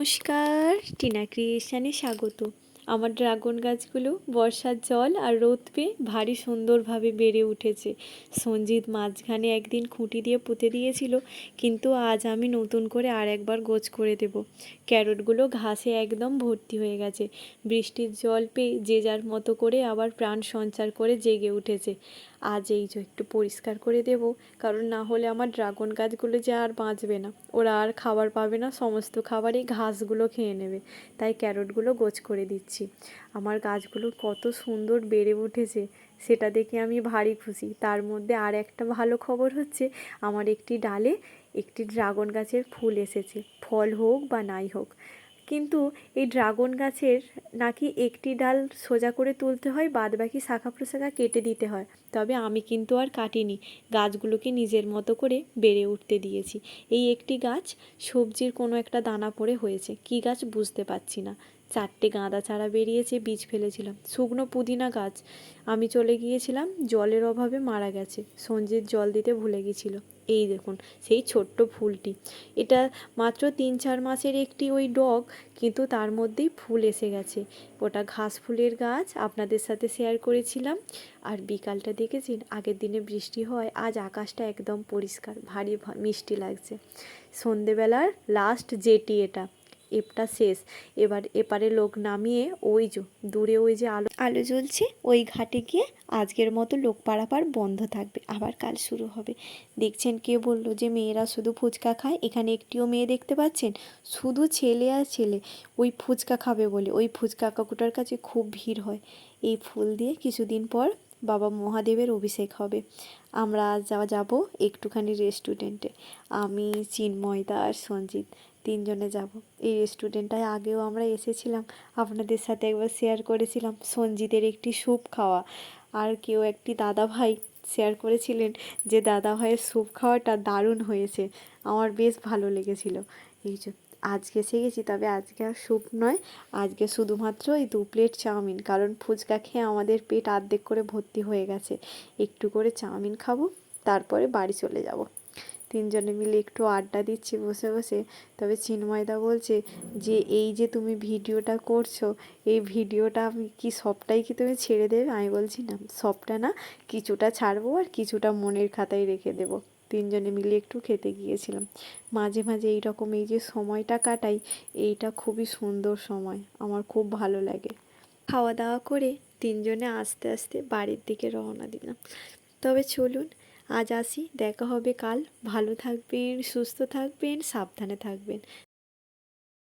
নমস্কার, টিনা ক্রিয়েশনে স্বাগত। আমার ড্রাগন গাছগুলো বর্ষার জল আর রোদ পেয়ে ভারী সুন্দরভাবে বেড়ে উঠেছে। সঞ্জিত মাঝখানে একদিন খুঁটি দিয়ে পুঁতে দিয়েছিল, কিন্তু আজ আমি নতুন করে আর একবার গোছ করে দেব। ক্যারটগুলো ঘাসে একদম ভর্তি হয়ে গেছে। বৃষ্টির জল পেয়ে যে যার মতো করে আবার প্রাণ সঞ্চার করে জেগে উঠেছে। আজ এই যে একটু পরিষ্কার করে দেব, কারণ না হলে আমার ড্রাগন গাছগুলো যে আর বাঁচবে না। ওরা আর খাবার পাবে না, সমস্ত খাবারই ঘাসগুলো খেয়ে নেবে। তাই ক্যারটগুলো গোছ করে দিচ্ছি। আমার গাছগুলো কত সুন্দর বেড়ে উঠেছে, সেটা দেখে আমি ভারী খুশি। তার মধ্যে আর একটা ভালো খবর হচ্ছে, আমার একটি ডালে একটি ড্রাগন গাছের ফুল এসেছে। ফল হোক বা নাই হোক কিন্তু এই ড্রাগন গাছের নাকি একটি ডাল সোজা করে তুলতে হয় বাদ বাকি শাখা প্রশাখা কেটে দিতে হয়। তবে আমি কিন্তু আর কাটিনি, গাছগুলোকে নিজের মতো করে বেড়ে উঠতে দিয়েছি। এই একটি গাছ সবজির কোনো একটা দানা পড়ে হয়েছে, কি গাছ বুঝতে পারছি না। চারটে গাঁদা চারা বেরিয়েছে, বীজ ফেলেছিলাম। শুকনো পুদিনা গাছ। আমি চলে গিয়েছিলাম, জলের অভাবে মারা গেছে। সঞ্জিত জল দিতে ভুলে গেছিল। এই দেখুন, সেই ছোট্ট ফুলটি। এটা মাত্র তিন চার মাসের একটি ওই ডগ, কিন্তু তার মধ্যেই ফুল এসে গেছে। ওটা ঘাস ফুলের গাছ আপনাদের সাথে শেয়ার করেছিলাম। আর বিকালটা দেখেছেন? আগের দিনে বৃষ্টি হয়, আজ আকাশটা একদম পরিষ্কার, ভারী মিষ্টি লাগছে। সন্ধেবেলার লাস্ট জেটি এটা। এপটা শেষ। এবার এপারে লোক নামিয়ে ওই যে, দূরে ওই যে আলো আলো জ্বলছে, ওই ঘাটে গিয়ে আজকের মতো লোক পারাপার বন্ধ থাকবে। আবার কাল শুরু হবে। দেখছেন কে বলল যে মেয়েরা শুধু ফুচকা খায়? এখানে একটিও মেয়ে দেখতে পাচ্ছেন? শুধু ছেলে আর ছেলে। ওই ফুচকা খাবে বলে। ওই ফুচকা কাকুটার কাছে খুব ভিড় হয়। এই ফুল দিয়ে কিছুদিন পর বাবা মহাদেবের অভিষেক হবে। আমরা যাওয়া যাব একটুখানি রেস্টুরেন্টে আমি চিন্ময়দা আর সঞ্জিত তিনজনে যাব। এই রেস্টুরেন্টটায় আগেও আমরা এসেছিলাম। আপনাদের সাথে একবার শেয়ার করেছিলাম সঞ্জিতের একটি স্যুপ খাওয়া। আর কেউ একটি দাদা ভাই শেয়ার করেছিলেন যে দাদা ভাইয়ের স্যুপ খাওয়াটা দারুণ হয়েছে। আমার বেশ ভালো লেগেছিল। এই যে আজকে এসে গেছি তবে আজকে আর স্যুপ নয়। আজকে শুধুমাত্র এই দু প্লেট চাউমিন, কারণ ফুচকা খেয়ে আমাদের পেট আর্ধেক করে ভর্তি হয়ে গেছে। একটু করে চাউমিন খাব, তারপরে বাড়ি চলে যাব। তিনজনে মিলে একটু আড্ডা দিচ্ছি বসে বসে। তবে চিন্ময়দা বলছে যে, এই যে তুমি ভিডিওটা করছ, এই ভিডিওটা আমি কি সবটাই কি তুমি ছেড়ে দেবে? আমি বলছি, না, সবটা না, কিছুটা ছাড়বো আর কিছুটা মনের খাতায় রেখে দেবো। তিনজনে মিলে একটু খেতে গিয়েছিলাম। মাঝে মাঝে এই রকম এই যে সময়টা কাটাই, এইটা খুবই সুন্দর সময়। আমার খুব ভালো লাগে। খাওয়া দাওয়া করে তিনজনে আস্তে আস্তে বাড়ির দিকে রওনা দিলাম। তবে চলুন, আজ আসি, দেখা হবে কাল। ভালো থাকবেন, সুস্থ থাকবেন, সাবধানে থাকবেন।